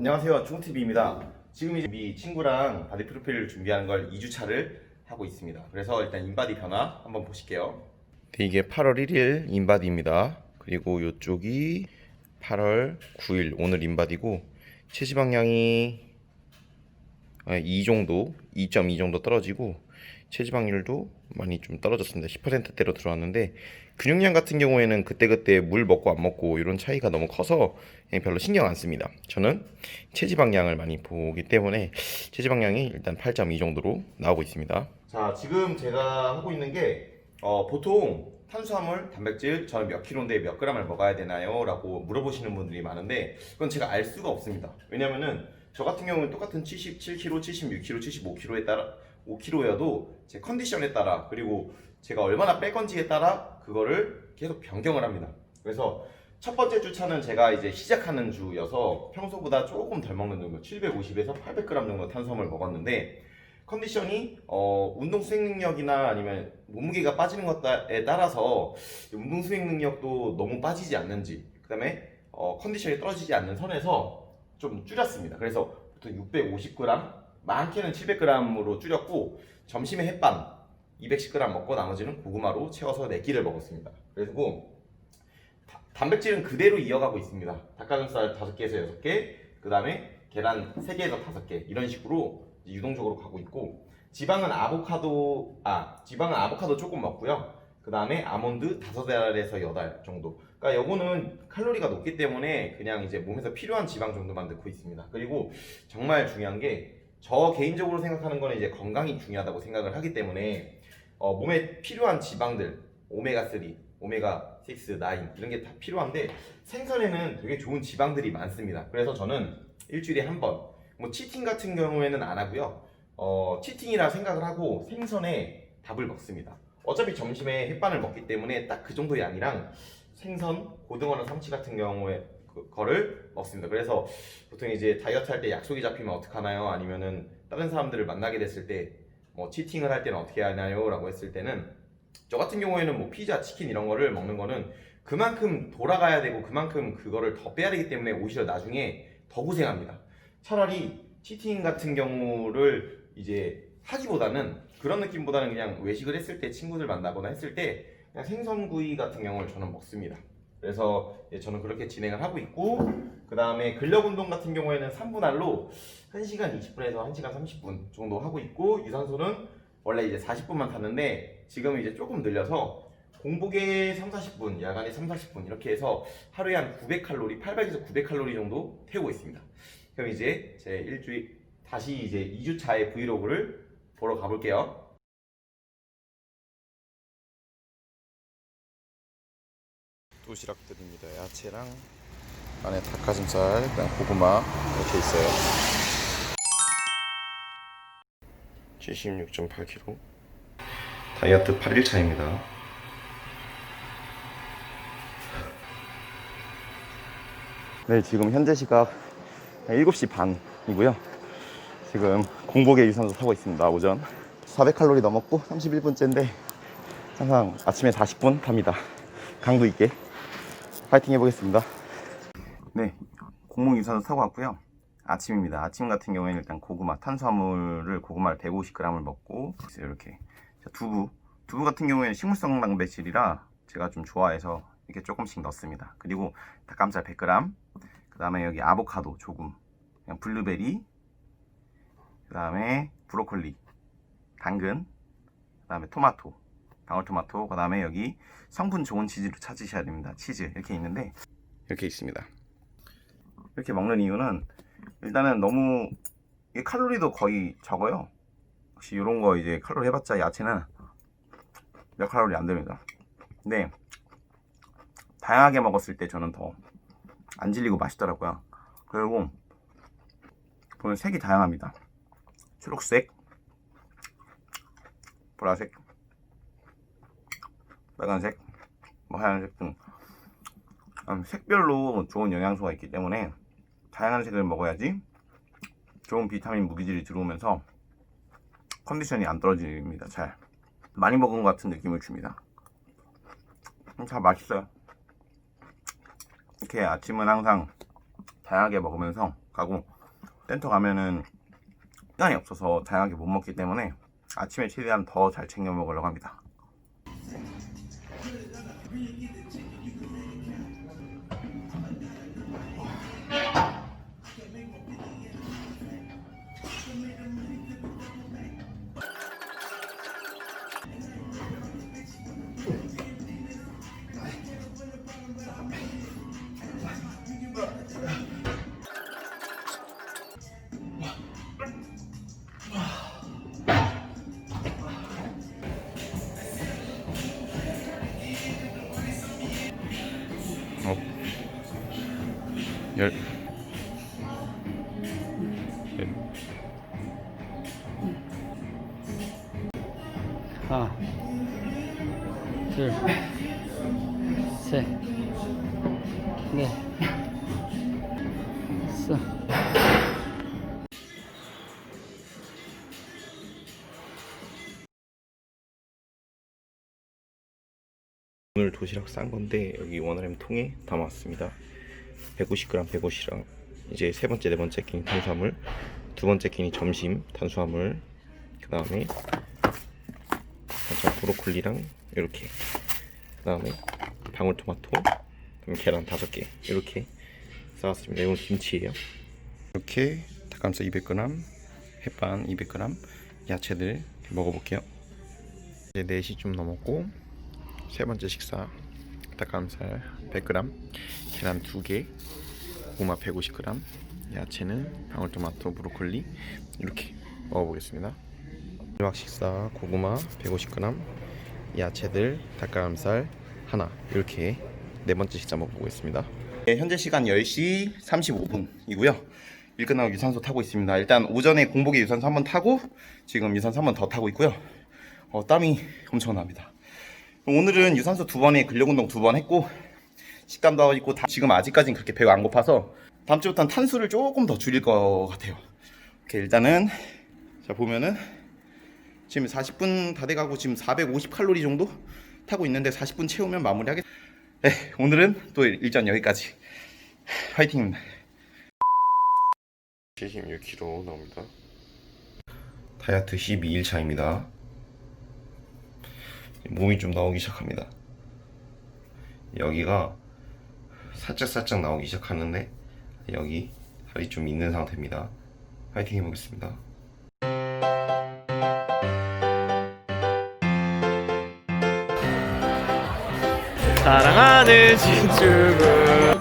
안녕하세요. 중TV입니다. 지금 이제 우리 친구랑 바디 프로필을 준비하는 걸 2주차를 하고 있습니다. 그래서 일단 인바디 변화 한번 보실게요. 네, 이게 8월 1일 인바디입니다. 그리고 이쪽이 8월 9일 오늘 인바디고 체지방량이 2 정도, 2.2 정도 떨어지고 체지방률도 많이 좀 떨어졌습니다. 10%대로 들어왔는데 근육량 같은 경우에는 그때그때 물 먹고 안 먹고 이런 차이가 너무 커서 그냥 별로 신경 안 씁니다. 저는 체지방량을 많이 보기 때문에 체지방량이 일단 8.2 정도로 나오고 있습니다. 자, 지금 제가 하고 있는 게 어, 보통 탄수화물, 단백질 저는 몇 킬로인데 몇 그램을 먹어야 되나요? 라고 물어보시는 분들이 많은데 그건 제가 알 수가 없습니다. 왜냐면은 저 같은 경우는 똑같은 77kg, 76kg, 75kg에 따라 5kg여도 제 컨디션에 따라 그리고 제가 얼마나 뺄 건지에 따라 그거를 계속 변경을 합니다. 그래서 첫 번째 주차는 제가 이제 시작하는 주여서 평소보다 조금 덜 먹는 정도 750에서 800g 정도 탄수화물 먹었는데 컨디션이 어, 운동 수행 능력이나 아니면 몸무게가 빠지는 것에 따라서 운동 수행 능력도 너무 빠지지 않는지 그 다음에 어, 컨디션이 떨어지지 않는 선에서 좀 줄였습니다. 그래서 보통 650g 많게는 700g으로 줄였고 점심에 햇반 210g 먹고 나머지는 고구마로 채워서 4끼를 먹었습니다. 다- 단백질은 그대로 이어가고 있습니다. 닭가슴살 5개에서 6개, 그 다음에 계란 3개에서 5개 이런 식으로 유동적으로 가고 있고 지방은 아보카도 아 지방은 아보카도 조금 먹고요. 그 다음에 아몬드 5알에서 8알 정도. 그러니까 요거는 칼로리가 높기 때문에 그냥 이제 몸에서 필요한 지방 정도만 넣고 있습니다. 그리고 정말 중요한 게 저 개인적으로 생각하는 거는 이제 건강이 중요하다고 생각을 하기 때문에 어, 몸에 필요한 지방들 오메가 3, 오메가 6, 9 이런 게 다 필요한데 생선에는 되게 좋은 지방들이 많습니다. 그래서 저는 일주일에 한 번, 뭐 치팅 같은 경우에는 안 하고요. 어, 치팅이라 생각을 하고 생선에 밥을 먹습니다. 어차피 점심에 햇반을 먹기 때문에 딱 그 정도 양이랑 생선, 고등어나 삼치 같은 경우에 그, 거를 먹습니다. 그래서 보통 이제 다이어트 할 때 약속이 잡히면 어떡하나요? 아니면은 다른 사람들을 만나게 됐을 때 뭐 치팅을 할 때는 어떻게 하나요? 라고 했을 때는 저 같은 경우에는 뭐 피자, 치킨 이런 거를 먹는 거는 그만큼 돌아가야 되고 그만큼 그거를 더 빼야 되기 때문에 오히려 나중에 더 고생합니다. 차라리 치팅 같은 경우를 이제 하기보다는 그런 느낌보다는 그냥 외식을 했을 때 친구들 만나거나 했을 때 그냥 생선구이 같은 경우를 저는 먹습니다. 그래서 저는 그렇게 진행을 하고 있고 그 다음에 근력 운동 같은 경우에는 3분할로 1시간 20분에서 1시간 30분 정도 하고 있고 유산소는 원래 이제 40분만 탔는데 지금 이제 조금 늘려서 공복에 3, 40분, 야간에 3, 40분 이렇게 해서 하루에 한 900칼로리, 800에서 900칼로리 정도 태우고 있습니다. 그럼 이제 제 일주일 다시 이제 2주차의 브이로그를 보러 가볼게요. 도시락들입니다. 야채랑 안에 닭가슴살, 고구마 이렇게 있어요. 76.8kg. 다이어트 8일차입니다. 네, 지금 현재 시각 7시 반이고요. 지금 공복에 유산소 타고 있습니다. 오전 400칼로리 넘었고 31분째인데 항상 아침에 40분 탑니다. 강도 있게 파이팅 해보겠습니다. 네, 공복 유산소 타고 왔고요. 아침입니다. 아침 같은 경우에는 일단 고구마, 탄수화물을 고구마를 150g을 먹고 이렇게 자, 두부, 두부 같은 경우에는 식물성 단백질이라 제가 좀 좋아해서 이렇게 조금씩 넣습니다. 그리고 닭가슴살 100g, 그 다음에 여기 아보카도 조금, 그냥 블루베리, 그 다음에 브로콜리, 당근, 그 다음에 토마토, 방울토마토, 그 다음에 여기 성분 좋은 치즈를 찾으셔야 됩니다. 치즈 이렇게 있는데 이렇게 있습니다. 이렇게 먹는 이유는 일단은 너무 이게 칼로리도 거의 적어요. 혹시 이런 거 이제 칼로리 해봤자 야채는 몇 칼로리 안 됩니다. 근데 다양하게 먹었을 때 저는 더 안 질리고 맛있더라고요. 그리고 보면 색이 다양합니다. 초록색, 보라색, 빨간색, 뭐 하얀색 등 음, 색별로 좋은 영양소가 있기 때문에 다양한 색을 먹어야지 좋은 비타민 무기질이 들어오면서 컨디션이 안 떨어집니다. 잘 많이 먹은 것 같은 느낌을 줍니다. 음, 다 맛있어요. 이렇게 아침은 항상 다양하게 먹으면서 가고 센터 가면은 시간이 없어서 다양하게 못 먹기 때문에 아침에 최대한 더 잘 챙겨 먹으려고 합니다. being 열. 하나, 둘, 셋, 넷, 다섯. 오늘 도시락 싼 건데 여기 원RM 통에 담았습니다. 150g 150g 이제 세 번째 네 번째 끼니 탄수화물 두 번째 끼니 점심 탄수화물 그 다음에 브로콜리랑 이렇게 그 다음에 방울토마토 그다음에 계란 다섯 개 이렇게 싸왔습니다. 이건 김치예요. 이렇게 닭가슴살 200g 햇반 200g 야채들 먹어볼게요. 이제 4시 좀 넘었고 세 번째 식사 닭가슴살 100g, 계란 2개, 고구마 150g, 야채는 방울토마토, 브로콜리 이렇게 먹어보겠습니다. 마지막 식사 고구마 150g, 야채들 닭가슴살 하나 이렇게 네 번째 식사 먹어보겠습니다. 네, 현재 시간 10시 35분이고요. 일 끝나고 유산소 타고 있습니다. 일단 오전에 공복에 유산소 한 번 타고 지금 유산소 한 번 더 타고 있고요. 어, 땀이 엄청납니다. 오늘은 유산소 두 번에 근력 운동 두 번 했고 식단도 하고 있고 다- 지금 아직까지는 그렇게 배가 안 고파서 다음 주부터는 탄수를 조금 더 줄일 것 같아요. 이렇게 일단은 자 보면은 지금 40분 다 돼가고 지금 450 칼로리 정도 타고 있는데 40분 채우면 마무리하겠. 네 오늘은 또 일전 여기까지 화이팅입니다. 76kg 나옵니다. 다이어트 12일 차입니다. 몸이 좀 나오기 시작합니다. 여기가 살짝 살짝 나오기 시작하는데 여기 살이 좀 있는 상태입니다. 파이팅 해보겠습니다. 사랑하는 신축은